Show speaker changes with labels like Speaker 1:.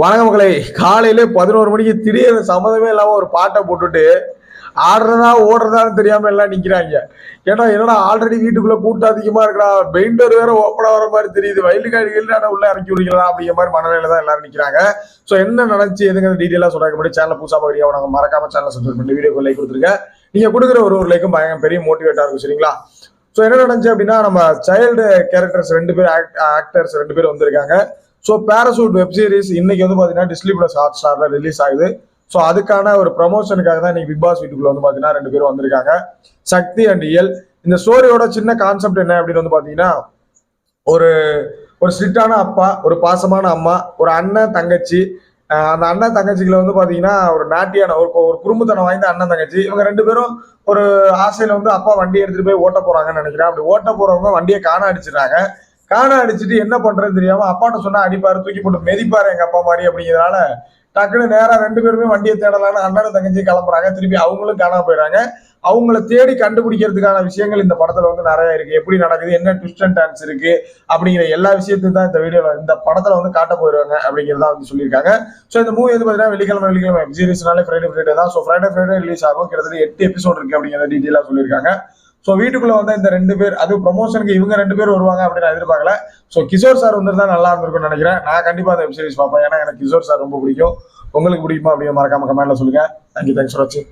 Speaker 1: வணக்க மக்களை. காலையிலே பதினோரு மணிக்கு திடீர்னு சம்மந்தமே இல்லாமல் ஒரு பாட்டை போட்டுட்டு ஆடுறதா ஓடுறதான்னு தெரியாம எல்லாம் நிக்கிறாங்க. ஏன்னா என்னடா ஆல்ரெடி வீட்டுக்குள்ள கூட்டம் அதிகமா இருக்கிறா பெயிண்டர் வேற ஓப்பனா வர மாதிரி தெரியுது. வயலுக்காடி வெளிநாட உள்ள இறக்கி விடுங்களா அப்படிங்கிற மாதிரி மனநிலையில தான் எல்லாரும் நிக்கிறாங்க. சோ என்ன நினைச்சு எதுங்க டீட்டெயிலாக சொல்றாங்க முன்னாடி சேனல் புதுசா பாக்குறீங்க உனக்கு மறக்காம சேனல் சப்ஸ்கிரைப் பண்ணி வீடியோ லைக் கொடுத்துருங்க. நீங்க கொடுக்குற ஒரு ஒரு லைக்கும் பயங்கர பெரிய மோட்டிவேட்டா இருக்கும் சரிங்களா? ஸோ என்ன நடந்துச்சு அப்படின்னா நம்ம சைல்டு கேரக்டர்ஸ் ரெண்டு பேர் ஆக்டர்ஸ் ரெண்டு பேர் வந்திருக்காங்க. ஸோ பேராசூட் வெப் சீரிஸ் இன்னைக்கு வந்து பார்த்தீங்கன்னா டிஸ்லி பிளஸ் ஹாட் ஸ்டாரில் ரிலீஸ் ஆகுது. ஸோ அதுக்கான ஒரு ப்ரமோஷனுக்காக தான் இன்னைக்கு பிக் பாஸ் வீட்டுக்குள்ள வந்து பார்த்தீங்கன்னா ரெண்டு பேரும் வந்திருக்காங்க. சக்தி அண்ட் இயல் இந்த ஸ்டோரியோட சின்ன கான்செப்ட் என்ன அப்படின்னு வந்து பார்த்தீங்கன்னா ஒரு ஒரு ஸ்ட்ரிக்டான அப்பா ஒரு பாசமான அம்மா ஒரு அண்ணன் தங்கச்சி. அந்த அண்ணன் தங்கச்சிகளை வந்து பார்த்தீங்கன்னா ஒரு நாட்டியான ஒரு ஒரு குறும்புத்தனம் வாய்ந்த அண்ணன் தங்கச்சி. இவங்க ரெண்டு பேரும் ஒரு ஆசையில் வந்து அப்பா வண்டி எடுத்துகிட்டு போய் ஓட்ட போகிறாங்கன்னு நினைக்கிறேன். அப்படி ஓட்ட போகிறவங்க வண்டியை காண அடிச்சிடுறாங்க. காணா அடிச்சுட்டு என்ன பண்றதுன்னு தெரியாம அப்பாட்ட சொன்னா அடிப்பாரு தூக்கி போட்டு மெதிப்பாரு எங்க அப்பா மாதிரி அப்படிங்கிறதுனால டக்குன்னு நேரா ரெண்டு பேருமே வண்டியை தேடலாம்னு அண்ணனும் தங்கச்சி கிளம்புறாங்க. திருப்பி அவங்களும் காணாம போயிடுறாங்க. அவங்கள தேடி கண்டுபிடிக்கிறதுக்கான விஷயங்கள் இந்த படத்துல வந்து நிறைய இருக்கு. எப்படி நடக்குது என்ன ட்விஸ்ட் அண்ட் டான்ஸ் இருக்கு அப்படிங்கிற எல்லா விஷயத்தையும் தான் இந்த வீடியோல இந்த படத்துல வந்து காட்ட போயிருவாங்க அப்படிங்கிறதா வந்து சொல்லியிருக்காங்க. ஸோ இந்த மூவி வந்து பாத்தீங்கன்னா வெள்ளிக்கிழமை வெள்ளிக்கிழமை வெப் சீரிஸ்னாலே ஃப்ரைடே ஃப்ரைடே தான். ஸோ ஃப்ரைடே ஃப்ரைடே ரிலீஸ் ஆகும். கிட்டத்தட்ட எட்டு எபிசோட் இருக்கு அப்படிங்கிறத டீட்டெயிலாக சொல்லியிருக்காங்க. ஸோ வீட்டுக்குள்ள வந்து இந்த ரெண்டு பேர் அது ப்ரொமோஷனுக்கு இவங்க ரெண்டு பேர் வருவாங்க அப்படின்னு நான் எதிர்பார்க்கல. ஸோ கிஷோர் சார் வந்துருந்தா நல்லா இருந்திருக்கும்னு நினைக்கிறேன். நான் கண்டிப்பா அந்த வெப் சீரிஸ் பார்ப்பேன். ஏன்னா எனக்கு கிஷோர் சார் ரொம்ப பிடிக்கும். உங்களுக்கு பிடிக்குமா அப்படியே மறக்காம கமெண்ட்ல சொல்லுங்க. தேங்க்யூ தேங்க்ஸ் ஃபார் வாட்சிங்